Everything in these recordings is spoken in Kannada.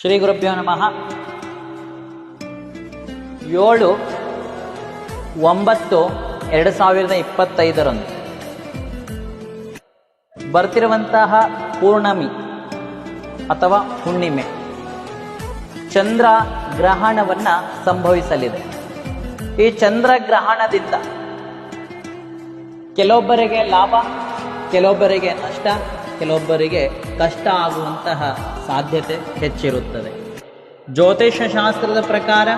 ಶ್ರೀ ಗುರುಭ್ಯೋ ನಮಃ. ಏಳು, ಒಂಬತ್ತು, ಎರಡು ಸಾವಿರದ ಇಪ್ಪತ್ತೈದರಂದು ಬರ್ತಿರುವಂತಹ ಪೂರ್ಣಮಿ ಅಥವಾ ಹುಣ್ಣಿಮೆ ಚಂದ್ರ ಗ್ರಹಣವನ್ನು ಸಂಭವಿಸಲಿದೆ. ಈ ಚಂದ್ರ ಗ್ರಹಣದಿಂದ ಕೆಲವೊಬ್ಬರಿಗೆ ಲಾಭ, ಕೆಲವೊಬ್ಬರಿಗೆ ನಷ್ಟ ಕೆಲವೊಬ್ಬರಿಗೆ ಕಷ್ಟ ಆಗುವಂತಹ ಸಾಧ್ಯತೆ ಹೆಚ್ಚಿರುತ್ತದೆ. ಜ್ಯೋತಿಷ ಶಾಸ್ತ್ರದ ಪ್ರಕಾರ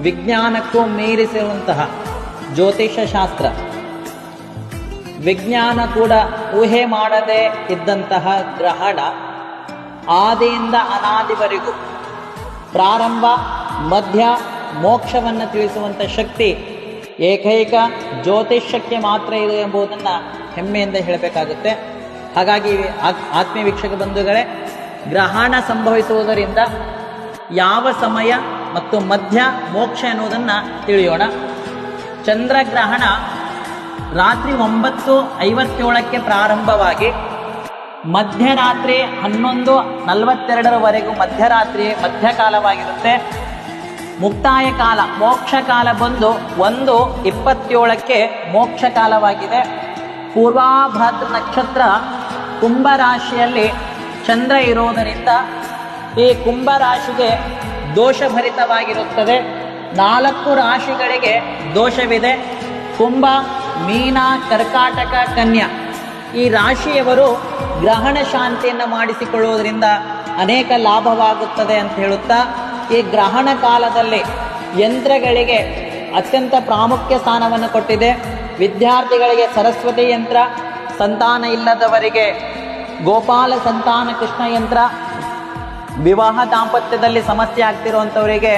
ವಿಜ್ಞಾನಕ್ಕೂ ಮೀರಿಸಿರುವಂತಹ ಜ್ಯೋತಿಷ ಶಾಸ್ತ್ರ, ವಿಜ್ಞಾನ ಕೂಡ ಊಹೆ ಮಾಡದೆ ಇದ್ದಂತಹ ಗ್ರಹಣ ಆದಿಯಿಂದ ಅನಾದಿವರೆಗೂ ಪ್ರಾರಂಭ, ಮಧ್ಯ, ಮೋಕ್ಷವನ್ನು ತಿಳಿಸುವಂಥ ಶಕ್ತಿ ಏಕೈಕ ಜ್ಯೋತಿಷ್ಯಕ್ಕೆ ಮಾತ್ರ ಇದೆ ಎಂಬುದನ್ನು ಹೆಮ್ಮೆಯಿಂದ ಹೇಳಬೇಕಾಗುತ್ತೆ. ಹಾಗಾಗಿ ಆತ್- ಆತ್ಮೀಯ ವೀಕ್ಷಕ ಬಂಧುಗಳೇ, ಗ್ರಹಣ ಸಂಭವಿಸುವುದರಿಂದ ಯಾವ ಸಮಯ ಮತ್ತು ಮಧ್ಯ ಮೋಕ್ಷ ಎನ್ನುವುದನ್ನು ತಿಳಿಯೋಣ. ಚಂದ್ರಗ್ರಹಣ ರಾತ್ರಿ ಒಂಬತ್ತು ಐವತ್ತೇಳಕ್ಕೆ ಪ್ರಾರಂಭವಾಗಿ ಮಧ್ಯರಾತ್ರಿ ಹನ್ನೊಂದು ನಲವತ್ತೆರಡರವರೆಗೂ ಮಧ್ಯರಾತ್ರಿ ಮಧ್ಯಕಾಲವಾಗಿರುತ್ತೆ. ಮುಕ್ತಾಯ ಕಾಲ, ಮೋಕ್ಷ ಕಾಲ ಬಂದು ಒಂದು ಇಪ್ಪತ್ತೇಳಕ್ಕೆ ಮೋಕ್ಷ ಕಾಲವಾಗಿದೆ. ಪೂರ್ವಾಭಾದ್ರ ನಕ್ಷತ್ರ ಕುಂಭ ರಾಶಿಯಲ್ಲಿ ಚಂದ್ರ ಇರೋದರಿಂದ ಈ ಕುಂಭ ರಾಶಿಗೆ ದೋಷಭರಿತವಾಗಿರುತ್ತದೆ. ನಾಲ್ಕು ರಾಶಿಗಳಿಗೆ ದೋಷವಿದೆ. ಕುಂಭ, ಮೀನ, ಕರ್ಕಾಟಕ, ಕನ್ಯಾ. ಈ ರಾಶಿಯವರು ಗ್ರಹಣ ಶಾಂತಿಯನ್ನು ಮಾಡಿಸಿಕೊಳ್ಳುವುದರಿಂದ ಅನೇಕ ಲಾಭವಾಗುತ್ತದೆ ಅಂತ ಹೇಳುತ್ತಾ, ಈ ಗ್ರಹಣ ಕಾಲದಲ್ಲಿ ಯಂತ್ರಗಳಿಗೆ ಅತ್ಯಂತ ಪ್ರಾಮುಖ್ಯ ಸ್ಥಾನವನ್ನು ಕೊಟ್ಟಿದೆ. ವಿದ್ಯಾರ್ಥಿಗಳಿಗೆ ಸರಸ್ವತಿ ಯಂತ್ರ ಸಂತಾನ ಇಲ್ಲದವರಿಗೆ ಗೋಪಾಲ ಸಂತಾನ ಕೃಷ್ಣ ಯಂತ್ರ, ವಿವಾಹ ದಾಂಪತ್ಯದಲ್ಲಿ ಸಮಸ್ಯೆ ಆಗ್ತಿರುವಂಥವರಿಗೆ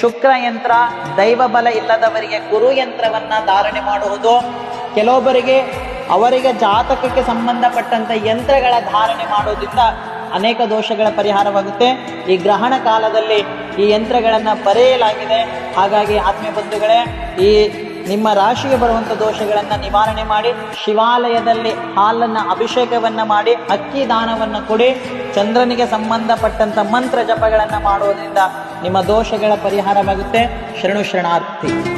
ಶುಕ್ರ ಯಂತ್ರ, ದೈವ ಬಲ ಇಲ್ಲದವರಿಗೆ ಗುರು ಯಂತ್ರವನ್ನು ಧಾರಣೆ ಮಾಡುವುದು. ಕೆಲವೊಬ್ಬರಿಗೆ ಅವರಿಗೆ ಜಾತಕಕ್ಕೆ ಸಂಬಂಧಪಟ್ಟಂಥ ಯಂತ್ರಗಳ ಧಾರಣೆ ಮಾಡೋದ್ರಿಂದ ಅನೇಕ ದೋಷಗಳ ಪರಿಹಾರವಾಗುತ್ತೆ. ಈ ಗ್ರಹಣ ಕಾಲದಲ್ಲಿ ಈ ಯಂತ್ರಗಳನ್ನು ಬರೆಯಲಾಗಿದೆ. ಹಾಗಾಗಿ ಆತ್ಮೀಯ ಬಂಧುಗಳೇ, ಈ ನಿಮ್ಮ ರಾಶಿಗೆ ಬರುವಂಥ ದೋಷಗಳನ್ನು ನಿವಾರಣೆ ಮಾಡಿ, ಶಿವಾಲಯದಲ್ಲಿ ಹಾಲನ್ನು ಅಭಿಷೇಕವನ್ನು ಮಾಡಿ, ಅಕ್ಕಿ ದಾನವನ್ನು ಕೊಡಿ, ಚಂದ್ರನಿಗೆ ಸಂಬಂಧಪಟ್ಟಂತ ಮಂತ್ರ ಜಪಗಳನ್ನು ಮಾಡುವುದರಿಂದ ನಿಮ್ಮ ದೋಷಗಳ ಪರಿಹಾರವಾಗುತ್ತೆ. ಶರಣು ಶರಣಾರ್ಥಿ.